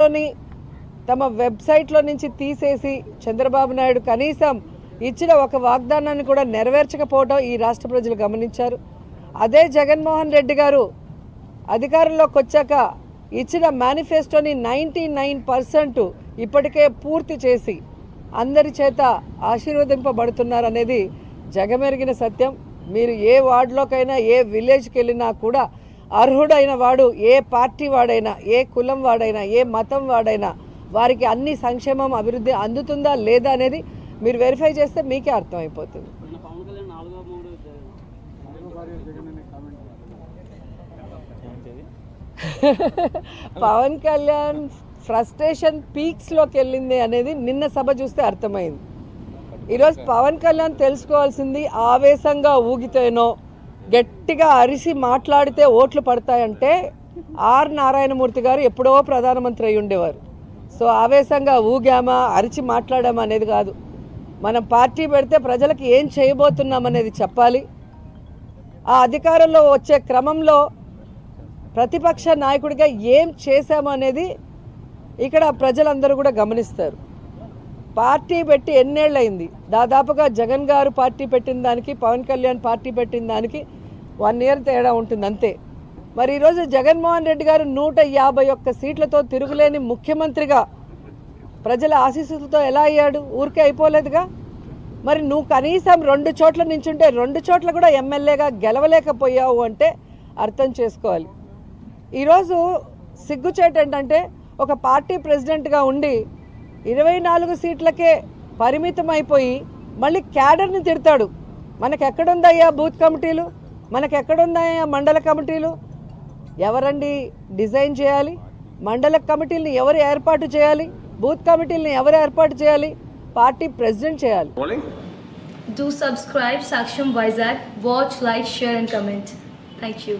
లోని తమ వెబ్సైట్లో నుంచి తీసేసి చంద్రబాబు నాయుడు కనీసం ఇచ్చిన ఒక వాగ్దానాన్ని కూడా నెరవేర్చకపోవడం ఈ రాష్ట్ర ప్రజలు గమనించారు. అదే జగన్మోహన్ రెడ్డి గారు అధికారంలోకి వచ్చాక ఇచ్చిన మేనిఫెస్టోని నైంటీ నైన్ పర్సెంట్ ఇప్పటికే పూర్తి చేసి అందరి చేత ఆశీర్వదింపబడుతున్నారు అనేది జగమెరిగిన సత్యం. మీరు ఏ వార్డులోకైనా ఏ విలేజ్కి వెళ్ళినా కూడా అర్హుడైన వాడు ఏ పార్టీ వాడైనా ఏ కులం వాడైనా ఏ మతం వాడైనా వారికి అన్ని సంక్షేమం అభివృద్ధి అందుతుందా లేదా అనేది మీరు వెరిఫై చేస్తే మీకే అర్థమైపోతుంది. పవన్ కళ్యాణ్ ఫ్రస్ట్రేషన్ పీక్స్లోకి వెళ్ళింది అనేది నిన్న సభ చూస్తే అర్థమైంది. ఈరోజు పవన్ కళ్యాణ్ తెలుసుకోవాల్సింది ఆవేశంగా ఊగితేనో గట్టిగా అరిసి మాట్లాడితే ఓట్లు పడతాయంటే ఆర్ నారాయణమూర్తి గారు ఎప్పుడో ప్రధానమంత్రి అయి ఉండేవారు. సో ఆవేశంగా ఊగామా అరిచి మాట్లాడామా అనేది కాదు. మనం పార్టీ పెడితే ప్రజలకు ఏం చేయబోతున్నాం అనేది చెప్పాలి. ఆ అధికారంలో వచ్చే క్రమంలో ప్రతిపక్ష నాయకుడిగా ఏం చేశాము అనేది ఇక్కడ ప్రజలందరూ కూడా గమనిస్తారు. పార్టీ పెట్టి ఎన్నేళ్ళయింది? దాదాపుగా జగన్ గారు పార్టీ పెట్టిన దానికి పవన్ కళ్యాణ్ పార్టీ పెట్టిన దానికి వన్ ఇయర్ తేడా ఉంటుంది అంతే. మరి ఈరోజు జగన్మోహన్ రెడ్డి గారు నూట యాభై ఒక్క సీట్లతో తిరుగులేని ముఖ్యమంత్రిగా ప్రజల ఆశీస్సులతో ఎలా అయ్యాడు? ఊరికే అయిపోలేదుగా? మరి నువ్వు కనీసం రెండు చోట్ల నించుంటే రెండు చోట్ల కూడా ఎమ్మెల్యేగా గెలవలేకపోయావు అంటే అర్థం చేసుకోవాలి. ఈరోజు సిగ్గుచేట ఏంటంటే ఒక పార్టీ ప్రెసిడెంట్గా ఉండి ఇరవై నాలుగు సీట్లకే పరిమితం అయిపోయి మళ్ళీ క్యాడర్ని తిడతాడు. మనకు ఎక్కడుందయ్యా బూత్ కమిటీలు? మనకు ఎక్కడుందయ్యా మండల కమిటీలు ఎవరండి డిజైన్ చేయాలి మండల కమిటీలను ఎవరు ఏర్పాటు చేయాలి బూత్ కమిటీలను ఎవరు ఏర్పాటు చేయాలి పార్టీ ప్రెసిడెంట్ చేయాలి Do subscribe Saksham Vizag. Watch, like, share, and comment. Thank you.